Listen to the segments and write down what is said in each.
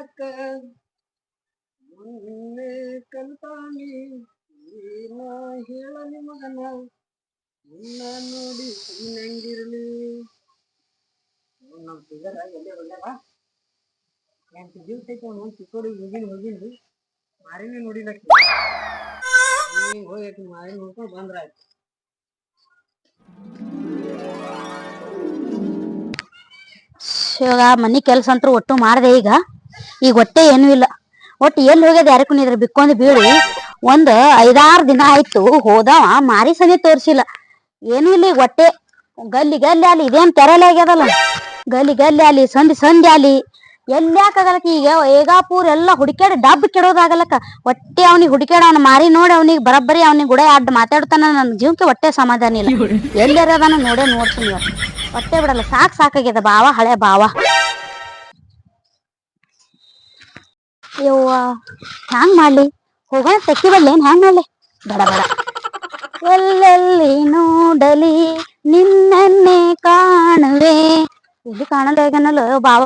ಯಾಕ? ಮೊನ್ನೆ ಕಲ್ತಾನಿ ಏನ ಹೇಳ ನಿಮಗನ? ಇನ್ನ ನೋಡಿ ಹೆಂಗಿರ್ಲಿ? ನಮ್ಮ ಫಿಗರ್ ಎಲ್ಲೇ ಎಂಟು ದಿವ್ಸ ಐತಿ ಅವ್ನು ಚಿಕ್ಕೋಡಿ ಹೋಗಿನಿ ಹೋಗಿನ್ರಿ ಮಾರಿನೇ ನೋಡಿಲ್ಲ ಹಿಂಗೆ ಹೋಗಿ ಮಾರಿ ನೋಡ್ಕೊಂಡು ಬಂದ್ರಾಯ್ತು. ಇವಾಗ ಮನಿ ಕೆಲ್ಸ ಅಂತೂ ಒಟ್ಟು ಮಾಡಿದೆ ಈಗ. ಈಗ ಒಟ್ಟೆ ಏನು ಇಲ್ಲ. ಒಟ್ಟು ಎಲ್ಲಿ ಹೋಗ್ಯದ ಯಾರಕ್ಕೂ ಇದ್ರ ಬಿಕ್ಕೊಂಡ್ ಬೀಳಿ ಒಂದ್ ಐದಾರು ದಿನ ಆಯ್ತು ಹೋದವ, ಮಾರಿ ಸನಿ ತೋರ್ಸಿಲ್ಲ. ಏನೂ ಇಲ್ಲ ಈಗ ಹೊಟ್ಟೆ ಗಲ್ಲಿ ಗಲ್ಲಿ ಅಲ್ಲಿ ಇದೇನ್ ತೆರಲೆ ಆಗ್ಯದಲ್ಲ. ಗಲ್ಲಿ ಗಲ್ಲಿ ಅಲ್ಲಿ ಸಂಧಿ ಸಂಧಿ ಅಲ್ಲಿ. ಎಲ್ಲಾಕಾಗಲಕ್ಕ ಈಗ ಏಗಾಪೂರ್ ಎಲ್ಲ ಹುಡುಕ್ಯಾಡಿ ಡಬ್ ಕೆಡೋದಾಗಲಕ್ಕ. ಒಟ್ಟೆ ಅವ್ನಿಗೆ ಹುಡುಕ್ಯಾಡ ಅವ್ನ ಮಾರಿ ನೋಡಿ ಅವ್ನಿಗೆ ಬರಬ್ಬರಿ ಅವ್ನಿಗೆ ಗುಡ ಅಡ್ಡ ಮಾತಾಡ್ತಾನ ನನ್ ಜೀವಕ್ಕೆ ಒಟ್ಟೆ ಸಮಾಧಾನ ಇಲ್ಲ. ಎಲ್ಲಿ ಅದಾನ ನೋಡೇ ನೋಡ್ತೀನಿ ಒಟ್ಟೆ ಬಿಡಲ್ಲ, ಸಾಕ್ ಸಾಕಾಗ್ಯದ ಬಾವ, ಹಳೆ ಬಾವ. ಯವ್ವ ಹ್ಯಾಂಗ್ ಮಾಡ್ಲಿ? ಹೋಗೋಣ ತೆಕ್ಕಿ ಬರ್ಲೇನ್ ಹ್ಯಾಂಗ್ ಮಾಡ್ಲಿ? ಬೇಡ ಬೇಡ. ಎಲ್ಲೆಲ್ಲಿ ನೋಡಲಿ ನಿನ್ನನ್ನೇ ಕಾಣುವೆ. ಇಲ್ಲಿ ಕಾಣಲ್ಲ ಹೇಗನಲ್ಲ ಬಾವ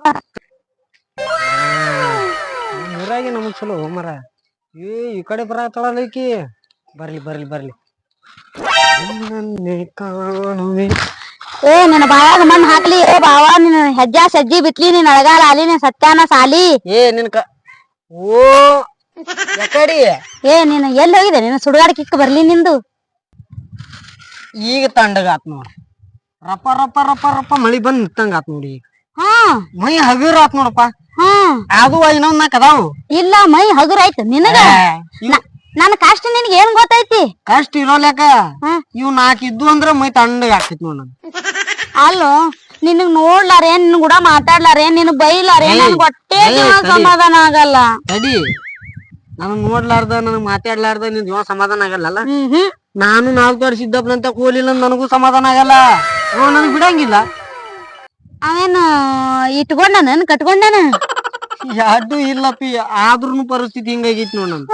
ಊರಾಗೆ ನಮಗ್ ಚಲೋ ಮರ. ಏ ಈ ಕಡೆ ಬರತ್ತಳಲ್ಲ ಈಕಿ. ಬರ್ಲಿ ಬರ್ಲಿ ಬರ್ಲಿ. ನಿನ್ನನ್ನೇ ಕಾಣುವೆ. ಏ ನನ್ನ ಬಾಯಾಗ ಮಣ್ಣು ಹಾಕ್ಲಿ. ಏ ಬಾವ ನಿನ್ನ ಹೆಜ್ಜಾ ಸಜ್ಜಿ ಬಿತ್ಲಿ ನಿನ್ನ ಅಳಗಾಲ ಆಲಿ ನಿನ್ನ ಸತ್ಯಾನ ಸಾಲಿ ಏ ನಿನ್ ಕ ಓ ಯಾಕಡಿ? ಏ ನೀನು ಎಲ್ಲಿ ಹೋಗಿದೆ ನಿನ್ನ ಸುಡುಗಾಡ ಕಿಕ್ ಬರ್ಲಿ ನಿಂದು. ಈಗ ತಂಡಗಾತ್ ನೋಡ್ರಿ ನೋಡ್. ರಪ್ಪ ರಪ್ಪ ರಪ್ಪ ರಪ್ಪ ಮಳಿ ಬಂದ್ ನಿತ್ತಂಗ ಆತ್ ನೋಡಿ ಈಗ. ಹಾ. ಮೈ ಹಗುರ ಆತ್ ನೋಡಪ್ಪ. ಹಾ. ಅದು ಇನ್ನೊಂದ್ ನಾಕ್ ಅದಾವು. ಇಲ್ಲ ಮೈ ಹಗುರ ಆಯ್ತು. ನಿನಗ? ನ- ನನ್ನ ಕಷ್ಟ ನಿನಗೆ ಏನ್ ಗೊತ್ತೈತಿ? ಕಷ್ಟ ಇರೋಲ್ಯಾಕ? ಹ್ಮ್. ಇವ್ ನಾಕ್ ಇದ್ದು ಅಂದ್ರ ಮೈ ತಣ್ಣಗ ಆಕೈತಿ ನೋಡ್ ನನ್ ಅಲ್ಲೋ ನಿನಗ್ ನೋಡ್ಲಾರೆ ನಿನ್ ಕೂಡ ಮಾತಾಡ್ಲಾರೆ ನಿನ್ ಬೈಲಾರೆ ನನ್ ಹೊಟ್ಟೆ. ಸಮಾಧಾನ ಆಗಲ್ಲ. ತಡಿ. ನನಗ್ ನೋಡ್ಲಾರ್ದ ನನಗ್ ಮಾತಾಡ್ಲಾರ್ದ ನಿನ್ ಜೀವ ಸಮಾಧಾನ ಆಗಲ್ಲ ನಾನು ನಾಲ್ಕು ವರ್ಷ ಸಿದ್ದಪ್ಪನಂತ ಕೋಲಿಲ್ಲ ನನಗೂ ಸಮಾಧಾನ ಆಗಲ್ಲ. ನನಗ್ ಬಿಡಂಗಿಲ್ಲ. ಅವೇನು ಇಟ್ಕೊಂಡ ನಾನು ಕಟ್ಕೊಂಡನ? ಯಾಡ್ಡು ಇಲ್ಲಪ್ಪಿ ಆದ್ರೂನು ಪರಿಸ್ಥಿತಿ ಹಿಂಗಾಗಿತ್ತು ನೋಡ್ ನನ್.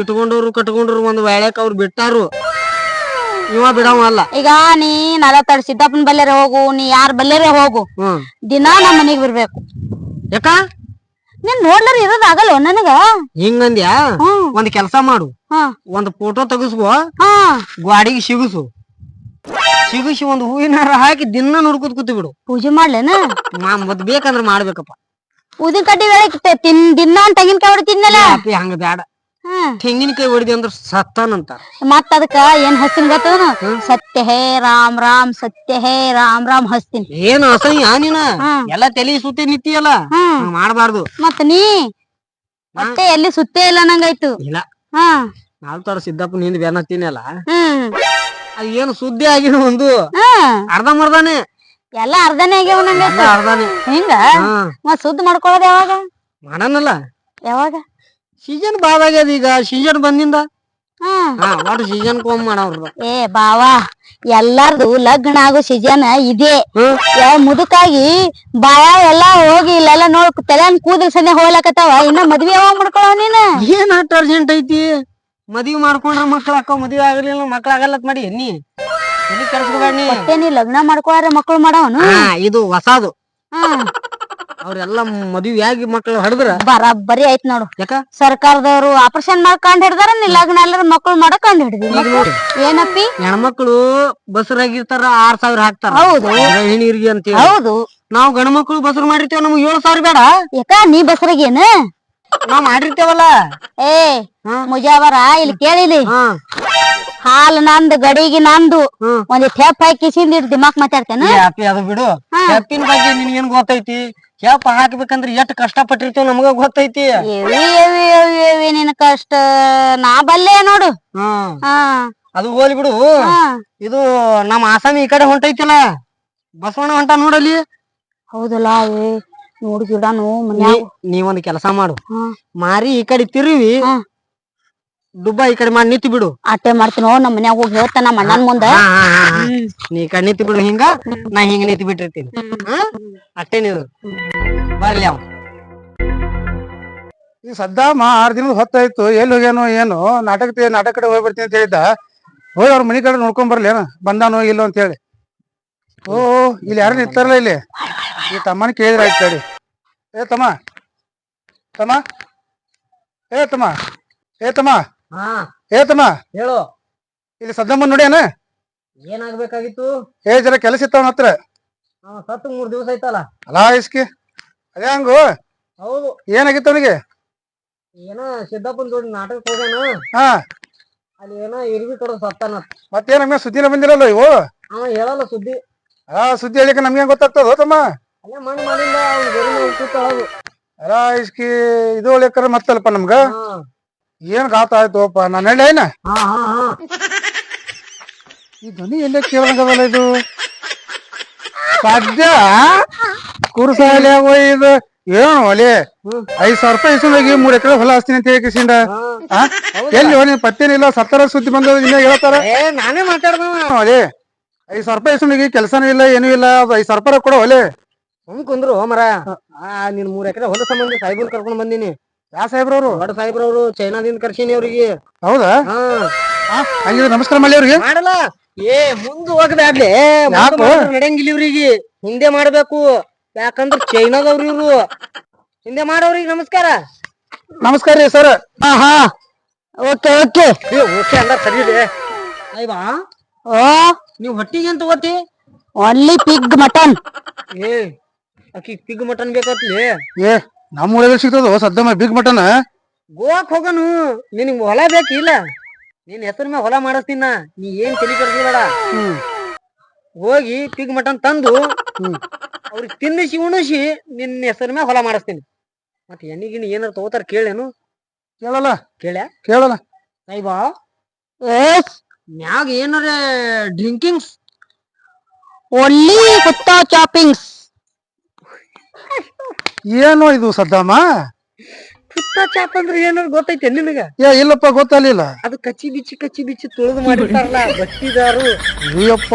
ಇಟ್ಕೊಂಡವ್ರು ಕಟ್ಕೊಂಡ್ರು ಒಂದ್ ವೇಳೆಕ್ ಅವ್ರು ಬಿಟ್ಟಾರು. ಇವ ಬಿಡವ ಅಲ್ಲ. ಈಗ ನೀ ನಲವತ್ತೆರಡು ಸಿದ್ದಪ್ಪನ ಬಲ್ಲೆರೆ ಹೋಗು ನೀ ಯಾರ ಬಲ್ಲೆರೆ ಹೋಗು ಹ್ಮ್. ದಿನಾ ನಮ್ಮ ಮನೆಗ್ ಬರ್ಬೇಕು ಯಾಕ? ನೀನ್ ನೋಡ್ಲಾರ ಇರೋದಾಗಲ್ಲ ನನಗ? ಹಿಂಗಂದ್ಯಾ ಹ್ಮ್. ಒಂದ್ ಕೆಲಸ ಮಾಡು. ಹಾ. ಒಂದ್ ಫೋಟೋ ತೆಗಿಸ್ಕೋ. ಹಾ. ಗ್ವಾಡಿಗೆ ಸಿಗಿಸು. ಸಿಗಿಸಿ ಒಂದ್ ಹೂವಿನ ಹಾಕಿ ದಿನ ನೋಡ್ಕೊತ ಕೂತಿ ಬಿಡು. ಪೂಜೆ ಮಾಡ್ಲೇನ? ಮಾ ಮತ್ ಬೇಕಂದ್ರ ಮಾಡ್ಬೇಕಪ್ಪ. ಊದಿನ ಕಡ್ಡಿ ತಿನ್ ದಿನ ತೆಂಗಿನಕಾಯಿ ಹೊಡಿತಿದ್ನಲ್ಲ ತಿನ್ನಲ್ಲ? ಹಂಗ ಬ್ಯಾಡ. ತೆಂಗಿನಕಾಯಿ ಹೊಡೆದಿ ಅಂದ್ರ ಸತ್ತಾನಂತ ಮತ್ತ ಅದಕ್ಕ ಏನ್ ಹಸ್ತಿನ ಗೊತ್ತದ ಸತ್ಯ ಹೇ ರಾಮ್ ರಾಮ್ ಸತ್ಯ ಹೇ ರಾಮ್ ರಾಮ್ ಹಸ್ತಿನ. ಏನ್ ಅಸಹ್ಯ ನೀನ. ಎಲ್ಲ ತಲೆ ಸುತ್ತಿ ನಿಂತಿಯಲ್ಲ? ಮಾಡಬಾರ್ದು ಹಂಗ್ ಮಾಡ್ಬಾರ್ದು. ಮತ್ತ ನೀ? ಮತ್ತೆ ಎಲ್ಲಿ ಸುತ್ತೇ ಇಲ್ಲ ನಂಗಾಯ್ತು. ಇಲ್ಲ. ಹಾ. ನಾಲ್ ತರ ಸಿದ್ದಪ್ಪ ನಿಂದ ಬೆನ್ನತ್ತೀನಲ್ಲ ಹ್ಮ್. ಅದ್ ಏನು ಸುದ್ದಿ ಆಗಿನ ಒಂದು. ಅರ್ಧ ಮರ್ದಾನೆ. ಎಲ್ಲ ಅರ್ಧನೇ ಆಗ್ಯಾವ ನಂಗೆ. ಅರ್ಧಾನೆ. ಹಿಂಗ? ಮತ್ ಸುದ್ದಿ ಮಾಡ್ಕೊಳ್ಳೋದ್ ಯಾವಾಗ? ಮಾಡನಲ್ಲ. ಯಾವಾಗ? ಸೀಸನ್ ಬಾಳ ಆಗ್ಯದ ಈಗ? ಸೀಸನ್ ಬಂದಿಂದ? ಹಾ. ಒಟ್ಟು ಸೀಸನ್ ಕೊಂಬ್ ಮಾಡವ್ರ ಏ ಬಾವಾ ಎಲ್ಲಾರ್ದು ಲಗ್ನ ಆಗೋ ಸೀಸನ್ ಇದೆ ಮುದುಕಾಗಿ ಬಾಯ ಎಲ್ಲಾ ಹೋಗಿ ಇಲ್ಲೆಲ್ಲ ನೋಡ್ ತಲೆನ್ ಕೂದಲ್ ಸನ್ನೆ ಹೋಗ್ಲಕತ್ತಾವ. ಇನ್ನ ಮದ್ವಿ ಯಾವಾಗ ಮಾಡ್ಕೊಳವ ನೀನ್? ಏನ್ ಅಷ್ಟು ಅರ್ಜೆಂಟ್ ಐತಿ? ಮದ್ವಿ ಮಾಡ್ಕೊಂಡ್ರ ಮಕ್ಳ ಅಕ್ಕ ಮದ್ವಿ ಆಗಲಿಲ್ಲ ಮಕ್ಳ ಆಗಲ್ಲತ್ ಮಾಡಿ ನೀ ಎಲ್ಲಿ ನೀ ಲಗ್ನ ಮಾಡ್ಕೊಳಾರ ಮಕ್ಳು ಮಾಡವನು? ಹಾ ಇದು ಹೊಸಾದು. ಹ್ಮ್ ಅವ್ರೆಲ್ಲ ಮದ್ವಿ ಆಗಿ ಮಕ್ಳು ಹಡದ್ರ? ಬರಾಬರಿ ಆಯ್ತ್ ನೋಡು. ಯಾಕ? ಸರ್ಕಾರದವರು ಆಪರೇಷನ್ ಮಾಡ್ಕೊಂಡು ಹಿಡ್ದಾರ ನೀ ಲಗ್ನ ಮಾಡ್ಕೊಂಡು ಮಕ್ಳು ಮಾಡಕೊಂಡ್ ಕಂಡ ನೋಡಿ ಏನಪ್ಪಿ? ಹೆಣ್ಮಕ್ಳು ಬಸರಾಗಿರ್ತಾರ ಆರ್ ಸಾವಿರ ಹಾಕ್ತಾರ. ಹೌದು. ಗೃಹಿಣಿಯರಿಗೆ ಅಂತ ಹೌದು. ನಾವ್ ಗಂಡ ಮಕ್ಳು ಬಸರ್ ಮಾಡಿರ್ತೇವ ನಮ್ಗೆ ಏಳು ಸಾವಿರ ಬೇಡ. ಯಾಕ? ನೀ ಬಸರಿಗೇನ ನಾವ್ ಮಾಡಿರ್ತೇವಲ್ಲ. ಏ. ಮುಜಾವರ ಇಲ್ಲಿ ಕೇಳಿಲಿ ಹಾಲು ನಂದು ಗಡಿಗೆ ನಂದು. ಒಂದ್ ಥೆಪ್ ಹಾಕಿ ಕಿಸಿಂದ ಇಡ್ ದಿಮಾಕ್ ಮಾತಾಡ್ತೇನ? ಅದು ಬಿಡು. ಬಗ್ಗೆ ನಿನ್ಗೇನ್ ಗೊತ್ತೈತಿ? ಹೆಪ್ಪ ಹಾಕ್ಬೇಕಂದ್ರ ಎಷ್ಟು ಕಷ್ಟ ಪಟ್ಟಿರ್ತೇವ ನಮಗ ಗೊತ್ತೈತಿ. ಎವಿ ಎವಿ ಎವಿ ಎವಿ ನಿನ್ ಕಷ್ಟ. ನಾ ಬಲ್ಲೆ ನೋಡು. ಹ್ಮ್ ಹಾ. ಅದು ಹೋಲಿ ಬಿಡು. ಇದು ನಮ್ಮ ಆಸಾಮಿ ಈ ಕಡೆ ಹೊಂಟೈತಿಲ್ಲ. ಬಸವಣ್ಣ ಹೊಂಟ ನೋಡಲಿ ಹೌದಲ್ಲ ಏ ನೋಡು ಗಿಡನು ನೀ- ನೀ ಒಂದ್ ಕೆಲಸ ಮಾಡು. ಮಾರಿ ಈ ಕಡೆ ತಿರುವಿ. ಡುಬ್ಬ ಈ ಕಡೆ ಮಾಡಿ ನಿಂತು ಬಿಡು. ಆಟೆ ಮಾಡ್ತೀನೋ ನಮ್ಮ ಮನ್ಯಾಗ ಹೋಗಿ ಹೇಳ್ತಾನ ನಮ್ಮ ಮುಂದೆ. ಮುಂದ. ನೀ ಈ ಕಡೆ ನಿಂತು ಬಿಡು ಹಿಂಗ ನಾ ಹಿಂಗ ನಿಂತು ಬಿಟ್ಟಿರ್ತೀನಿ. ಹಾ? ಅಟ್ಟೆ ನೀರು ಬರ್ಲಿ ಅವ. ಈಗ ಸದ್ದಾಮ ಆರ್ ದಿನದ ಹೊತ್ತಾಯ್ತು ಎಲ್ಲಿ ಹೋಗ್ಯಾನೋ ಏನು ನಾಟಕ ನಾಟಕ ಕಡೆ ಹೋಗಿ ಬರ್ತೀನಿ ಅಂತ ಹೇಳಿದ್ದ. ಹೋಗಿ ಅವ್ರ ಮನಿ ಕಡೆ ನೋಡ್ಕೊಂಡ್ ಬರ್ಲಿ ಏನ ಬಂದಾನೋ ಇಲ್ಲೋ ಅಂತ ಹೇಳಿ. ಓ ಇಲ್ಲಿ ಯಾರು ನಿಂತಾರಲ್ಲ ಇಲ್ಲಿ? ಈ ತಮ್ಮನ ಕೇಳಿದ್ರೆ ಆಯ್ತು ಹೇಳಿ ಏ ತಮ್ಮ. ತಮ್ಮ. ಏ ತಮ್ಮ. ಏ ತಮ್ಮ. ಹಾ. ಹೇಳ್ತಮ್ಮ. ತಮ್ಮ ಹೇಳು. ಇಲ್ಲಿ ಸದ್ದಮ್ಮ ನೋಡ್ಯಾನ? ಏನಾಗ್ಬೇಕಾಗಿತ್ತು? ಏ ಜರ ಕೆಲಸ ಇತ್ತವನ ಹತ್ರ. ಹಾ ಸತ್ತು ಮೂರ್ ದಿವಸ ಆಯ್ತಲ್ಲ? ಅಲಾ ಇಸ್ಕಿ. ಅದೇ ಹಂಗು. ಹೌದು. ಏನಾಗಿತ್ತು ಅವನಿಗೆ? ಏನೋ ಸಿದ್ದಪ್ಪನ್ ಜೋಡಿ ನಾಟಕ ಹೋಗ್ಯಾನ? ಹಾ. ಅಲ್ಲಿ ಏನೋ ಇರ್ವಿ ಕಡದ್ ಸತ್ತಾನ. ಮತ್ತೇನ ಸುದ್ದಿನ ಬಂದಿರಲ್ಲ ಇವು? ಅವ ಹೇಳಲ್ಲ ಸುದ್ದಿ. ಆ ಸುದ್ದಿ ಹೇಳಿಕ ನಮ್ಗೆ ಗೊತ್ತಾಗ್ತದ ತಮ್ಮ? ಅಲ್ಲೇ ಮಣ್ಣು ಮಾಡಿಲ್ಲ ಅವ್ನ ಅಲಾ ಇಸ್ಕಿ ಇದು ಒಳ್ಳೆಕರ ಮತ್ತಲ್ಪ ನಮ್ಗ? ಏನ್ ಗಾತ ಆಯ್ತುಪ್ಪ ನಾನು ಹೇಳೇನ ಈ ಧ್ವನಿ ಎಲ್ಲೇ ಕೇಳಂಗದಲ್ಲ ಇದು? ಸದ್ಯ ಕುರುಸಾಲೆ ಇದು. ಏನು ಒಲೆ? ಹ್ಮ್. ಐದ್ ಸಾವಿರ ರೂಪಾಯಿ ಇಸ್ಕೊಂಡೋಗಿ ಮೂರ್ ಎಕರೆ ಹೊಲ ಹಸ್ತೀನಿ ಅಂತ ಹೇಳಿ ಕಿಸಿಂದ. ಎಲ್ಲಿ ಹೋಗಿ ಪತ್ತೇನಿಲ್ಲ ಸತ್ತರ ಸುದ್ದಿ ಬಂದ ಇನ್ನ ಹೇಳ್ತಾರ? ನಾನೇ ಮಾತಾಡ್ದವ ಒಲೆ ಐದ್ ಸಾವಿರ ರೂಪಾಯಿ ಇಸ್ಕೊಂಡೋಗಿ ಕೆಲಸನೂ ಇಲ್ಲ ಏನೂ ಇಲ್ಲ ಅದು ಐದ್ ಸಾವಿರ ರೂಪಾಯಿ ಕೊಡೋ ಒಲೆ. ಸುಮ್ ಕುಂದ್ರು ಮರ. ಆ ನಿನ್ ಮೂರ್ ಎಕರೆ ಹೊಲ ಸಂಬಂಧ ಸಾಹೇಬ್ರನ್ ಕರ್ಕೊಂಡ್ ಬಂದಿನಿ. ಯಾ ಸಾಹೇಬ್ರವ್ರು? ದೊಡ್ಡ ಸಾಹೇಬ್ರವ್ರು ಚೈನಾದಿಂದ ಕರ್ಸೀನಿ ಅವ್ರಿಗೆ. ಹೌದಾ? ಹಾ. ಹಂಗಿದ್ರೆ ನಮಸ್ಕಾರ ಮಾಡಿ ಅವ್ರಿಗೆ. ಮಾಡಲ್ಲ. ಏ ಮುಂದ್ ಹೋಗದಾಗ್ಲಿ ಯಾಕೋ? ನಡೆಯಂಗಿಲ್ಲ ಇವ್ರಿಗೆ. ಹಿಂದೆ ಮಾಡ್ಬೇಕು. ಯಾಕಂದ್ರ ಚೈನಾದವ್ರು ಇವ್ರು. ಹಿಂದೆ ಮಾಡೋರಿಗೆ ನಮಸ್ಕಾರ. ನಮಸ್ಕಾರ ರೀ ಸರ್. ಹಾ ಹಾ. Okay okay. ಏ ಓಕೆ ಅಲ್ಲ ಸರಿ ಅಯ್ವಾ ಓ ನೀವ್ ಹೊಟ್ಟಿಗೆ ಅಂತ ಓತಿ ಓನ್ಲಿ ಪಿಗ್ ಮಟನ್ ಏ ಅಕ್ಕಿ ಪಿಗ್ ಮಟನ್ ಬೇಕಾತ್ಲಿ. ಏ. ನಮ್ಮ ಊರಾಗ ಸಿಗ್ತದ ಸದ್ದ ಬಿಗ್ ಮಟನ್ ಗೋವಾಕ್ ಹೋಗನು. ನಿನಗ್ ಹೊಲ ಬೇಕಿಲ್ಲ ನಿನ್ ಹೆಸರು ಮೇಲೆ ಹೊಲ ಮಾಡಿಸ್ತೀನ ನೀ. ಏನ್ ತಲೆ ಕೆಡಿಸ್ಬೇಡ ಹೋಗಿ ಪಿಗ್ ಮಟನ್ ತಂದು ಅವ್ರಿಗೆ ತಿನ್ನಿಸಿ ಉಣಿಸಿ ನಿನ್ನ ಹೆಸರ ಮೇಲೆ ಹೊಲ ಮಾಡಿಸ್ತೀನಿ. ಮತ್ತೆ ಎಣ್ಣೆ ಏನಾರು ಏನಾರ ತಗೋತಾರ ಕೇಳೇನು? ಕೇಳಲ್ಲ. ಕೇಳ್ಯಾ? ಕೇಳಲ್ಲ. ಸಾಯಿಬಾ? ಮ್ಯಾಗ ಏನಾರ ಡ್ರಿಂಕಿಂಗ್ಸ್? ಓನ್ಲಿ ಕುತ್ತ ಚಾಪಿಂಗ್ಸ್. ಏನು ಇದು ಸದ್ದಮ್ಮ ಸುತ್ತ ಚಾಪ್ ಅಂದ್ರೆ ಏನೋ ಗೊತ್ತೈತೆ ನಿನಗ? ಏ ಇಲ್ಲಪ್ಪ ಗೊತ್ತಾಗ್ಲಿಲ್ಲ. ಅದು ಕಚ್ಚಿ ಬಿಚ್ಚಿ ಕಚ್ಚಿ ಬಿಚ್ಚಿ ತುಳಿದು ಮಾಡಿರ್ತಾರಲ್ಲ ಬಟ್ಟಿದಾರು. ಅಯ್ಯಪ್ಪ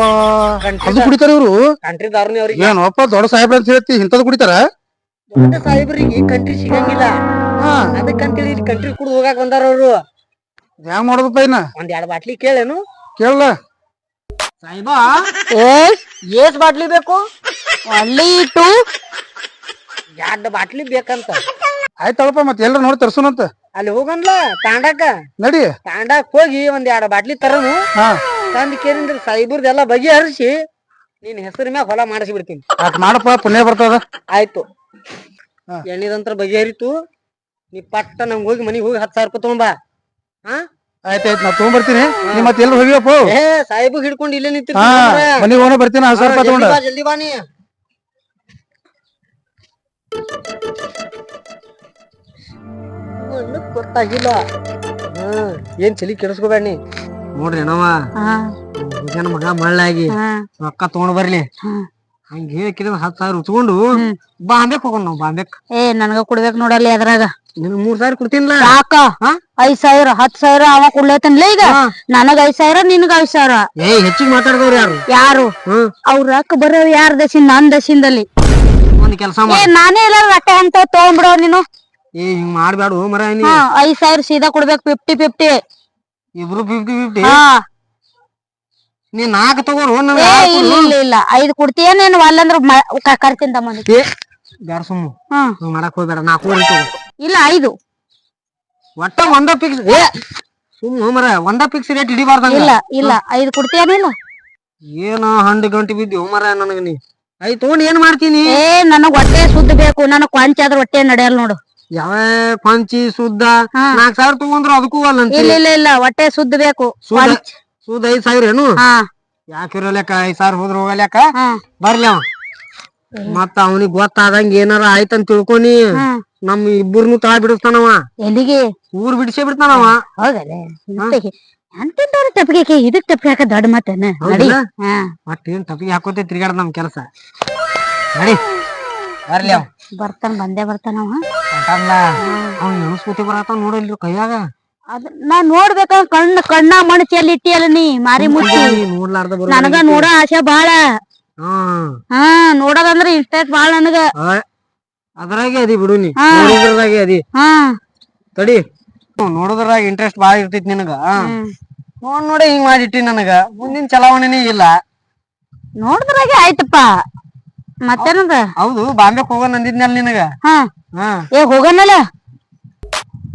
ಅದು ಕುಡಿತಾರ ಇವ್ರು? ಕಂಟ್ರಿದಾರನೇ ಅವ್ರಿಗೆ. ಏನಪ್ಪ ದೊಡ್ಡ ಸಾಹೇಬ್ರ ಅಂತ ಹೇಳ್ತಿ ಇಂಥದ್ದು ಕುಡಿತಾರ? ದೊಡ್ಡ ಸಾಹೇಬ್ರಿಗೆ ಕಂಟ್ರಿ ಸಿಗಂಗಿಲ್ಲ. ಹಾ. ಅದಕ್ಕಂತೇಳಿ ಇಲ್ಲಿ ಕಂಟ್ರಿ ಕುಡ್ದು ಹೋಗಾಕ ಬಂದಾರ ಅವ್ರು. ಹೆಂಗ್ ಮಾಡೋದಪ್ಪ ಇನ್ನ? ಒಂದ್ ಎರಡ್ ಬಾಟ್ಲಿ ಕೇಳೇನು? ಕೇಳಲ್ಲ ಸಾಹೇಬ ಏಸ್ ಬಾಟ್ಲಿ ಬೇಕು? ಓನ್ಲಿ ಟು ಎರಡ್ ಬಾಟ್ಲಿ ಬೇಕಂತ? ಆಯ್ತಳಪ್ಪ ಮತ್ತೆ ಎಲ್ಲ ನೋಡಿ ತರ್ಸುನಂತ ಅಲ್ಲಿ ಹೋಗನ್ಲ ತಾಂಡಾಕ. ನಡಿ. ತಾಂಡಾಕ್ ಹೋಗಿ ಒಂದ್ ಎರಡು ಬಾಟ್ಲಿ ತರನು. ಹಾ. ತಂದ್ ಎಲ್ಲ ಬಗೆ ಹರಿಸಿ ನೀನ್ ಹೆಸರು ಮ್ಯಾಗ ಹೊಲ ಮಾಡಿಸಿ ಬಿಡ್ತೀನಿ ಮಾಡಪ್ಪ ಪುಣ್ಯ ಬರ್ತದ. ಆಯ್ತು. ಎಣ್ಣಿದಂತ್ರ ಎಣ್ಣಿದಂತ್ರ ಬಗೆಹರಿತು ನೀ ಪಟ್ಟ ನಂಗ ಹೋಗಿ ಮನಿಗ್ ಹೋಗಿ ಹತ್ತು ಸಾವಿರ ರೂಪಾಯಿ ತಗೊಂಬಾ. ಹಾ? ಆಯ್ತಾಯ್ತು ನಾ ತಗೊಂಡ್ಬರ್ತೀನಿ ನೀ ಮತ್ತೆ ಎಲ್ಲಿ ಹೋಗಿಯಪ್ಪ. ಏ ಸಾಹೇಬ್ ಹಿಡ್ಕೊಂಡು ಇಲ್ಲೇ ನಿಂತಿರ್ತೀನಿ ಹಾ ಮಾರ್ರೆ. ಮನಿಗೆ ಹೋಗೋಣ ಬರ್ತೀನಿ ಹತ್ತು ಸಾವಿರ ರೂಪಾಯಿ ಜಲ್ದಿ ತಗೊಂಡ. ಬಾ ಜಲ್ದಿ ಬಾ ನೀ. ಗೊತ್ತಾಗಿಲ್ಲ. ಹ್ಮ್ ಏನ್ ಚಲಿ ಕೆಡಿಸ್ಕೋಬೇಡ. ನೀ ನೋಡ್ರಿ ಏನವ ಮಗ ಮಳ್ಳಾಗಿ ರೊಕ್ಕ ತಗೊಂಡ್ ಬರ್ಲಿ. ಹಂಗ ಹೇಳಿದ್ರೆ ಹತ್ತು ಸಾವಿರ ಉತ್ಕೊಂಡು ಬಾಂಬೆ ಬಾಂಬೆಕ್ ಹೋಗೋಣ ನಾವು ಬಾಂಬೆ ಏ ನನಗ ಕೊಡ್ಬೇಕು ನೋಡಲ್ಲಿ ಅದ್ರಾಗ. ನಿನ್ ಮೂರ್ ಸಾವಿರ ಕೊಡ್ತೀನಿ ಯಾಕ? ಐದ್ ಸಾವಿರ ಹತ್ ಸಾವಿರ ಅವ ಕೊಡ್ಲೇತನ್ಲೇ ಈಗ. ನನಗ ಐದ್ ಸಾವಿರ ನಿನಗ ಐದ್ ಸಾವಿರ. ಏ ಹೆಚ್ಚಿಗೆ ಮಾತಾಡ್ದವ್ರು ಯಾರು? ಯಾರು? ಅವ್ರ ರೊಕ್ಕ ಬರೋ ಯಾರ ದಶಿಂದ? ನನ್ ದೇಶಿಂದಲ್ಲಿ. ಒಂದ್ ಕೆಲಸ ಏ ಮಾಡ ನಾನೇ ಇಲ್ಲ ರೊಕ್ಕ ಅಂತ ತಗೊಂಡ್ಬಿಡೋ ನೀನು? ಏ ಹಿಂಗ್ ಮಾಡ್ಬೇಡ ಮರ ನೀ. ಹಾ ಐದ್ ಸಾವಿರ ಸೀದಾ ಕೊಡ್ಬೇಕು ಫಿಫ್ಟಿ ಫಿಫ್ಟಿ ಇಬ್ರು ಫಿಫ್ಟಿ ಫಿಫ್ಟಿ ಹಾ. ನೀ ನಾಕ್ ತಗೋರು ಏ ಇಲ್ಲ ಇಲ್ಲ ಇಲ್ಲ. ಐದ್ ಕೊಡ್ತೀಯನೇನು ಅಲ್ಲಂದ್ರ ಕರ್ತೀನಿ ತಮ್ಮ ಏ ಬ್ಯಾಡ ಸುಮ್ಮ. ಹಾ. ಹಂಗ್ ಮಾಡಕ್ ಹೋಗ್ಬೇಡ ನಾಲ್ಕು ತಗೋ ಇಲ್ಲ ಐದು. ಒಟ್ಟ ಒಂದ ಫಿಕ್ಸ್ ಏ ಸುಮ್ಮ ಮರ ಒಂದ ಫಿಕ್ಸ್ ರೇಟ್ ಹಿಡಿಬಾರ್ದಂಗ. ಇಲ್ಲ ಇಲ್ಲ. ಐದು ನೀನು? ಏನೋ ಹಂಡ ಗಂಟೆ ಬಿದ್ದಿ ಮರ ನನಗ ನೀ. ಐ ತಗೊಂಡ್ ಏನ್ ಮಾಡ್ತೀನಿ? ಏ ನನಗ್ ಹೊಟ್ಟೆ ಸುದ್ದ ಬೇಕು. ನನಗ್ ಕೊಂಚ ಆದ್ರ ಹೊಟ್ಟೆ ನಡೆಯಲ್ಲ ನೋಡು. ಯಾವ ಪಂಚಿ ಸುದ್ದ? ಹಾ. ನಾಲ್ಕ್ ಸಾವಿರ ತಗೊಂಡ್ರ ಅದಕ್ಕೂ ಅಲ್ಲಂತ ಇಲ್ಲ ಇಲ್ಲ ಇಲ್ಲ. ಹೊಟ್ಟೆ ಸುದ್ದ ಬೇಕು. ಸುದ್ದ ಸುದ್ದ ಐದ್ ಸಾವಿರ ಏನು? ಹಾ. ಯಾಕಿರೋ ಐದ್ ಸಾವಿರ ಹೋದ್ರ ಹೋಗಲೇಕ ಹಾ. ಬರ್ಲಿ ಅವ. ಮತ್ತ ಅವನಿಗೆ ಗೊತ್ತಾದಂಗ ಏನಾರ ಆಯ್ತಂತ ತಿಳ್ಕೊನಿ. ಹಾ. ನಮ್ ಇಬ್ಬರ್ನು ತಳ ಬಿಡಿಸ್ತಾನವ. ಎಲ್ಲಿಗೆ? ಊರ್ ಬಿಡಿಸೇ ಬಿಡ್ತಾನವ. ಹೋಗಲೆ ಎಂತೆಂತವ್ರ ತಪ್ಪಿಗೆ ಇದಕ್ ಟಪ್ಗೆ ಹಾಕ ದೊಡ್ಡ ಮತ್ತೇನ ನಡಿ? ಹಾ. ಏನ್ ಟಪಿಗೆ ಹಾಕೋತೆ ತಿರ್ಗಾಡ ನಮ್ ಕೆಲಸ? ನಡಿ. ಬರ್ಲಿ ಅವ. ಬರ್ತಾನ ಬಂದೇ ಬರ್ತಾನ ಹೊಂಟಾನ್ಲ ಅವ್ನ್ ನೆನಸ್ಕೋತಿ ಬರತಾವ ನೋಡಲ್ರಿ ಕೈಯಾಗ. ಅದ್ ನಾ ನೋಡ್ಬೇಕ ಕಣ್ಣ ಕಣ್ಣ ಮಣಚಿ ಅಲ್ಲಿ ಇಟ್ಟಿಯಲ್ಲ ನೀ ಮಾರಿ ಮುಚ್ಚಿ ನೋಡ್ಲಾರ್ದ ಬರೋ ನನಗ ನೋಡೋ ಆಸೆ ಬಾಳ. ಹಾ. ನೋಡೋದಂದ್ರ ಇಷ್ಟ ಬಾಳ ನನಗ. ಅದ್ರಾಗೆ ಅದಿ ಬಿಡು ನೀ. ಅದಿ. ಹಾ. ತಡಿ. ನೋಡೋದ್ರಾಗ ಇಂಟ್ರೆಸ್ಟ್ ಬಾಳ ಇರ್ತೈತಿ ನಿನಗ. ನೋಡ್ ನೋಡಿ ಹಿಂಗ್ ಮಾಡಿಟ್ಟಿ ನನಗ. ಮುಂದಿನ ಚಲಾವಣೆನೇ ಇಲ್ಲ. ನೋಡಿದ್ರಾಗೆ ಆಯ್ತಪ್ಪ. ಮತ್ತೇನದ? ಹೌದು ಬಾಂಬೆಕ್ ಹೋಗೋಣ ಅಂದಿದ್ನಲ್ಲ ನಿನಗ? ಹಾ. ಹಾ. ಏ ಹೋಗನಲ್ಲ?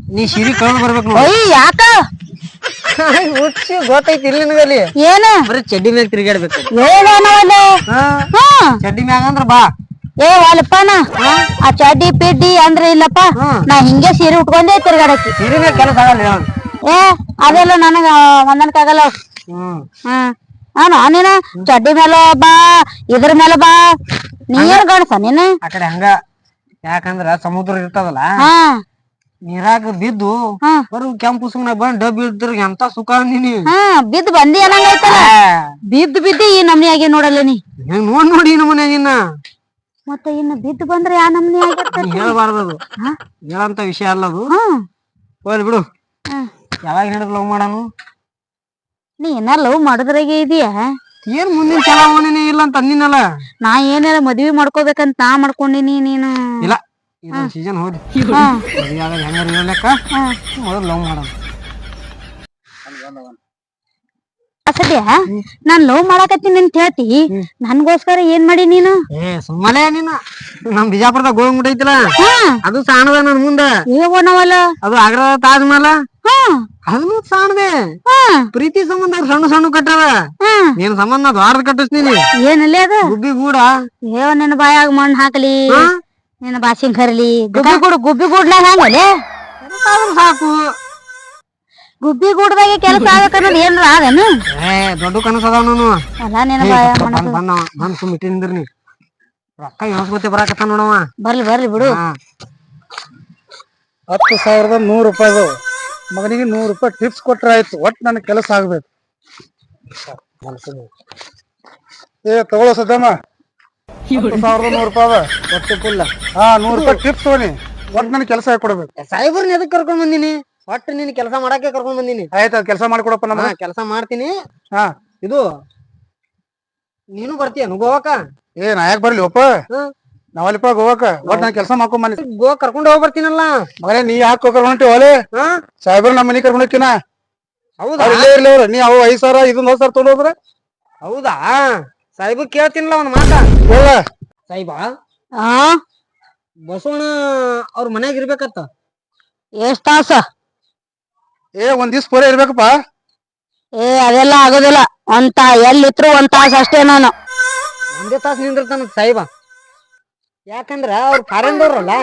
ನೀ ಸಿರಿ ಕಳ್ದು ಬರ್ಬೇಕು ನೋಡಿ. ಒಯ್ ಯಾಕ? ಹುಚ್ಚಿ ಗೊತ್ತೈತಿ ಇಲ್ಲಿ ನಿನಗಲ್ಲಿ? ಏನ? ಬರೀ ಚಡ್ಡಿ ಮ್ಯಾಗ ತಿರ್ಗಾಡ್ಬೇಕು ಏನ ಹಾ. ಚಡ್ಡಿ ಮ್ಯಾಗ ಅಂದ್ರ ಬಾ. ಏ ವಾಲಪ್ಪನ ಆ ಚಡ್ಡಿ ಪಿಡ್ಡಿ ಅಂದ್ರೆ ಇಲ್ಲಪ್ಪ. ನಾ ಹಿಂಗೆ ಸೀರೆ ಉಟ್ಕೊಂಡೆ ತಿರ್ಗಾಡಕ್ಕೆ. ಸಿರಿ ಕೆಲಸ ಆಗಲ್ಲ ಏ ಅದೆಲ್ಲ ನನಗ ಹೊಂದಾಣಿಕಾಗಲ್ಲ ಹ್ಮ್. ಹಾ. ನಾನು ಚಡ್ಡಿ ಮೇಲೆ ಬಾ ಇದ್ರ ಮೇಲೆ ಬಾ ನೀರ್ ಗಣಸ ನೀನು? ಆ ಕಡೆ ಹಂಗ ಯಾಕಂದ್ರ ಸಮುದ್ರ ಇರ್ತದಲ್ಲ? ಹಾ. ನೀರಾಗ ಬಿದ್ದು. ಬರು ಕೆಂಪು ಸುಮ್ನೆ ಬಂದ್ ಡಬ್ ಇದ್ರ ಎಂತ ಸುಖ ಅಂದಿನಿ ಹಾ ಬಿದ್ದು ಬಂದಿ ಅನ್ನಂಗೈತಲ್ಲ ಬಿದ್ದು ಬಿದ್ದು ಈ ನಮ್ನಿ ಆಗಿ ನೋಡಲ್ಲ ನೀ. ಹೆಂಗ್ ನೋಡ್ ನೋಡಿ ನಮ್ಮ ಮನ್ಯಾಗಿನ್ನ ಮತ್ತೆ ಇನ್ನು ಬಿದ್ದು ಬಂದ್ರೆ ಯಾ ನಮ್ನಿ ಹೇಳ್ಬಾರ್ದು ಅದು. ಹಾ? ಹೇಳಂತ ವಿಷಯ ಅಲ್ಲ ಅದು. ಹಾ. ಹೋಗ್ಲಿ ಬಿಡು. ಹಾ. ಯಾವಾಗ ಹಿಡಿದ್ ಲವ್ ಮಾಡಾನು? ನೀ ಏನ ಲವ್ ಮಾಡಿದ್ರಾಗೆ ಇದೆಯಾ? ಏನ್ ಮುಂದಿನ ಚಲಾವಣೆನೇ ಇಲ್ಲ ಅಂತ ಅಂದಿನಲ್ಲ? ನಾ ಏನಾರ ಮದ್ವಿ ಮಾಡ್ಕೋಬೇಕಂತ ನಾ ಮಾಡ್ಕೊಂಡಿನಿ ನೀನು. ಇಲ್ಲ. ಇದೊಂದ್ ಸೀಸನ್ ಹೋಗಿ ಹಾ. ಮದ್ವೆ ಹೆಂಗಾರ ಮೊದಲು ಲವ್ ಮಾಡೋಣ ಸದ್ಯ ನಾನ್ ಲವ್ ಮಾಡಾಕತ್ತೀನಿ ಅಂತ ಹೇಳ್ತಿ. ನನ್ಗೋಸ್ಕರ ಏನ್ ಮಾಡಿ ನೀನು? ಏ ಸುಮ್ಮನೆ ನೀನು. ನಮ್ ಬಿಜಾಪುರದಾಗ ಮುಟ ಐತಿಲ್ಲ ಅದು ಸಾಣದ ನನ್ ಮುಂದ. ಏನವಲ್ಲ ಅದು ಆಗ್ರ ತಾಜ್ ಮಹಲ್? ಹಾ. ಅದನ್ನು ಸಾಣದೆ. ಪ್ರೀತಿ ಸಂಬಂಧ ಸಣ್ಣ ಸಣ್ಣ ಕಟ್ಟದ. ನೀನ್ ಸಂಬಂಧ ದ್ವಾರದ ಕಟ್ಟಿಸ್ತೀನಿ. ಏನಲ್ಲೇ ಅದು? ಗುಬ್ಬಿ ಗೂಡ. ಏವ ನಿನ್ನ ಬಾಯಾಗ ಮಣ್ಣು ಹಾಕಲಿ? ನಿನ್ನ ಬಾಸಿಂಗ್ ಕರಲಿ ಗುಬ್ಬಿ ಗೂಡು ಗುಬ್ಬಿ ಗೂಡ್ಲಾಗ ಹಂಗಲೆ ಸಾಕು. ಗುಬ್ಬಿ ಗೂಡದಾಗ ಕೆಲಸ ಆಗ್ಬೇಕನ್ನೋದು ಏನ್ ಏ ದೊಡ್ಡ ಕನಸ ಅದಾವ ನಾನು ಅಲ್ಲ ನಿನ್ನ ಬಾಯ ಮನಸ್ಸು ಬಂದ್ ನೀ ರೊಕ್ಕ ಎಣಸ್ಕೊತಿ ಬರಾಕತ್ತ ನೋಡವ ಬರ್ಲಿ ಬರ್ಲಿ ಬಿಡು. ಹತ್ತು ಸಾವಿರದ ನೂರು ರೂಪಾಯಿ ಮಗನಿಗೆ ನೂರು ರೂಪಾಯಿ ಟಿಪ್ಸ್ ಕೊಟ್ರೆ ಆಯ್ತು. ಒಟ್ಟು ನನಗೆ ಕೆಲಸ ಆಗ್ಬೇಕು. ಏ ತಗೊಳ್ಳೋ ಸದ್ದಮ್ಮ ಹತ್ತು ಸಾವಿರದ ನೂರು ರೂಪಾಯಿ ಒಟ್ಟು ಫುಲ್ ಹಾ ನೂರು ರೂಪಾಯಿ ಟಿಪ್ಸ್ ತಗೋನಿ ಒಟ್ಟು ನನಗೆ ಕೆಲಸ ಕೊಡ್ಬೇಕು ಸಾಹೇಬ್ರನ್ನ ಎದಕ್ ಕರ್ಕೊಂಡ್ ಬಂದಿನಿ? ಒಟ್ಟು ನೀನ್ ಕೆಲಸ ಮಾಡಕ್ಕೆ ಕರ್ಕೊಂಡ್ ಬಂದಿನಿ. ಆಯ್ತು ಕೆಲಸ ಮಾಡ್ಕೊಡಪ್ಪ ನಮ್ಮ ಕೆಲಸ ಮಾಡ್ತೀನಿ. ಹಾ. ಇದು ನೀನು ಬರ್ತೀಯ ಗೋವಾಕ? ಏ ನಾ ಯಾಕೆ ಬರ್ಲಿ ಒಪ್ಪ. ನಾವಲ್ಲಿಪ್ಪ ಗೋವಾಕ. ಒಟ್ಟು ನಾನು ಕೆಲಸ ಮಾಡ್ಕೊಂಡ್ ಬಂದಿ. ಗೋವಾ ಕರ್ಕೊಂಡು ಹೋಗಿ ಬರ್ತೀನಲ್ಲ? ಮಗನೇ ನೀ ಯಾಕೆ ಕರ್ಕೊಂಡು ಹೊಂಟಿ ಓಲೆ ಹಾ. ಸಾಹೇಬ್ರ ನಮ್ಮ ಮನೆ ಕರ್ಕೊಂಡು ಹೋಗ್ತೀನ? ಹೌದಾ? ಇಲ್ಲೇ ಇರ್ಲಿ ಅವ್ರು. ನೀ ಅವು ಐದು ಸಾವಿರ ಇದನ್ನ ಹೋದ್ ಸಾವಿರ ತೊಗೊಂಡು ಹೋಗ್ರೆ ಹೌದಾ? ಸಾಹೇಬ್ ಕೇಳ್ತೀನಲ್ಲ ಅವನ್ ಮಾತ? ಹೇಳ. ಸಾಹಿಬ ಆ ಬಸವಣ್ಣ ಅವ್ರ ಮನ್ಯಾಗ ಇರ್ಬೇಕತ್ತ ಎಷ್ಟ್ ತಾಸ? ಏ ಒಂದ್ ದಿವ್ಸ ಪೂರ ಇರ್ಬೇಕಪ್ಪ. ಏ ಅದೆಲ್ಲ ಆಗೋದಿಲ್ಲ. ಒಂದ್ ತಾ ಎಲ್ಲಿತ್ರು ಒಂದ್ ತಾಸ ಅಷ್ಟೇ ನಾನು. ಒಂದೇ ತಾಸು ನಿಂದಿರ್ತಾನ ಸಾಯಿಬ ಯಾಕಂದ್ರ ಅವ್ರು ಫಾರೆನ್ದವ್ರಲ್ಲ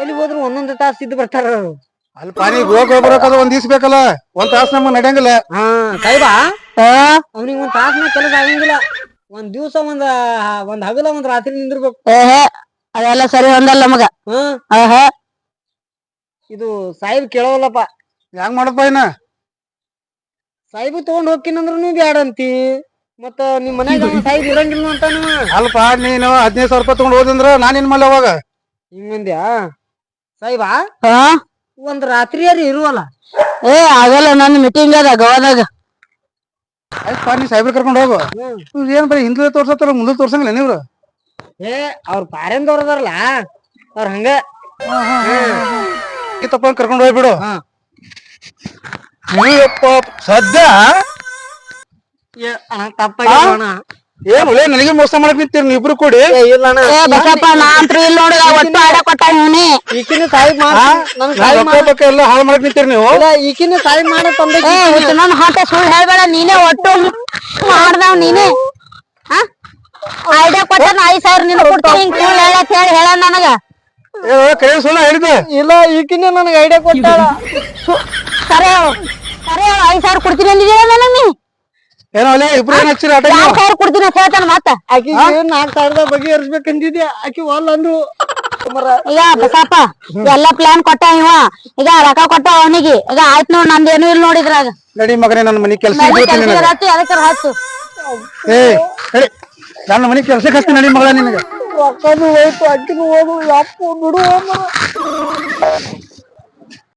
ಎಲ್ಲಿ ಹೋದ್ರು ಒಂದೊಂದು ತಾಸು ಇದ್ದು ಬರ್ತಾರ ಅವ್ರು. ಅಲ್ಲಿ ಪಾನಿ ಗೋವಾಕ್ ಹೋಗ್ಬರಕದ ಒಂದ್ ದಿವ್ಸ ಬೇಕಲ್ಲ? ಒಂದ್ ತಾಸು ನಮ್ಗೆ ನಡೆಯಂಗಿಲ್ಲ. ಹಾ ಸಾಹಿಬ. ಆ, ಅವ್ನಿಗೆ ಒಂದ್ ತಾಸ್ನಾಗ ಕೆಲಸ ಆಗಂಗಿಲ್ಲ. ಒಂದ್ ದಿವ್ಸ ಒಂದ್ ಒಂದ್ ಹಗಲ ಒಂದ್ ರಾತ್ರಿ ನಿಂದಿರ್ಬೇಕು. ಏಹೆ ಅದೆಲ್ಲ ಸರಿ ಒಂದಲ್ಲ ಮಗ. ಹ್ಮ್ ಆಹಾ ಇದು ಸಾಹಿಬ್ ಕೇಳವಲ್ಲಪ್ಪ. ಹೆಂಗ್ ಮಾಡಪ್ಪ ಇನ್ನ? ಸಾಹಿಬ್ ತಗೊಂಡ್ ಹೋಗ್ತೀನಂದ್ರ ನೀವ್ ಬ್ಯಾಡ ಅಂತಿ? ಮತ್ತ ನಿಮ್ ಮನ್ಯಾಗ ಸಾಹಿಬ್ ಇರಂಗಿಲ್ಲ ಅಂತ ನೀವು ಅಲ್ಪ ನೀನು ಹದಿನೈದು ಸಾವಿರ ರೂಪಾಯಿ ತಗೊಂಡ್ ಹೋದಂದ್ರ ನಾನು ಏನ್ ಮಾಡ್ಲಿ ಅವಾಗ. ಹಿಂಗಂದ್ಯಾ ಸಾಹಿಬ? ಹಾ? ಒಂದ್ ರಾತ್ರಿಯಾರಿ ಇರುವಲ್ಲ? ಏ ಆಗಲ್ಲ ನನ್ನ ಮೀಟಿಂಗ್ ಅದ ಗೋವಾದಾಗ. ಆಯ್ತು ನೀ ಸೈಬರ್ ಕರ್ಕೊಂಡು ಹೋಗು. ಹ್ಮ್. ಏನು ಬರೀ ಹಿಂದೆ ತೋರ್ಸತ್ತಾರ ಮುಂದೆ ತೋರ್ಸಂಗಿಲ್ಲ ನೀವ್ರು? ಏ ಅವ್ರ ಪಾರೆಂದವ್ರ ಅದಾರಲ್ಲ ಅವ್ರ ಹಂಗ. ತಪ್ಪ ಕರ್ಕೊಂಡು ಹೋಗ್ಬಿಡು. ಹಾ. ನೀಯಪ್ಪ ಸದ್ಯ. ಏನ್ ಒಳ್ಳೆ ನನಗೆ ಮೋಸ ಮಾಡಕ್ ನಿಂತೀರಿ ನೀವು ಇಬ್ರು ಕೂಡಿ ಬಸಪ್ಪ ನಾ ಅಂತೂ ಇಲ್ಲಿ ನೋಡಿದ ಒಟ್ಟು ಆಡ ಕೊಟ್ಟ ಇವನಿ ಈಕಿನ ತಾಯಿ ಪಕ್ಕ ಎಲ್ಲ ಹಾಳು ಮಾಡಕ್ ನಿಂತೀರಿ ನೀವು? ಈಕಿನ ತಾಯಿ ಮಾಡ ತಂದೆ ನನ್ನ ಹಾಟ ಸುಳ್ಳು ಹೇಳ್ಬೇಡ ನೀನೇ ಒಟ್ಟು ಮಾಡ್ದಾವ್ ನೀನೇ. ಐಡಿಯಾ ಕೊಟ್ಟ ಐದ್ ಸಾವಿರ ನಿನ್ ಕೊಡ್ತೀನಿ ಹಿಂಗ್ ಸುಳ್ಳು ಹೇಳತ್ ಹೇಳಿ ಹೇಳ ನನಗ. ಏ ಕರೆ ಸುಳ್ಳ ಹೇಳಿದೆ ಇಲ್ಲ ಈಕಿನ ನನಗೆ ಐಡಿಯಾ ಕೊಟ್ಟಾಳ. ಅರೆ ಸರಿ ಐದ್ ಸಾವಿರ ಕೊಡ್ತೀನಿ ಅಂದಿದ್ದೀರ ನನಗ್ ಏನೋ ಅಲ್ಲೇ ಇಬ್ರು ಏನ್ ಹಚ್ಚಿರಿ ಆಟ ಎರಡ್ ಸಾವಿರ ಕೊಡ್ತೀನಿ ಅಂತ ಹೇಳ್ತಾನ ಮತ್ತ. ಆಕಿಗೆ ನಾಲ್ಕು ಸಾವಿರದ ಬಗೆಹರಿಸ್ಬೇಕಂದಿದ್ದೆ ಆಕಿ ಒಲ್ಲ ಅಂದ್ರು. ಈಗ ಬಸಪ್ಪ ಎಲ್ಲ ಪ್ಲಾನ್ ಕೊಟ್ಟ ಇವ. ಈಗ ರೊಕ್ಕ ಕೊಟ್ಟ ಅವನಿಗೆ. ಈಗ ಆಯ್ತು ನೋಡ್ ನಂದು ಏನು ಇಲ್ಲ ನೋಡಿದ್ರಾಗ ನಡಿ ಮಗನೇ ನನ್ನ ಮನಿ ಕೆಲಸ ಹಚ್ಚು ಅದಕ್ಕೆ ಹಚ್ಚು. ಏ ನಡಿ. ನನ್ನ ಮನೆ ಕೆಲ್ಸಕ್ಕೆ ಹಚ್ಚಿ ನಡಿ ಮಗಳ ನಿನಗೆ. ರೊಕ್ಕನು ಹೋಯ್ತು ಅಕ್ಕಿನೂ ಹೋಗು ಯಪ್ಪು ಬಿಡು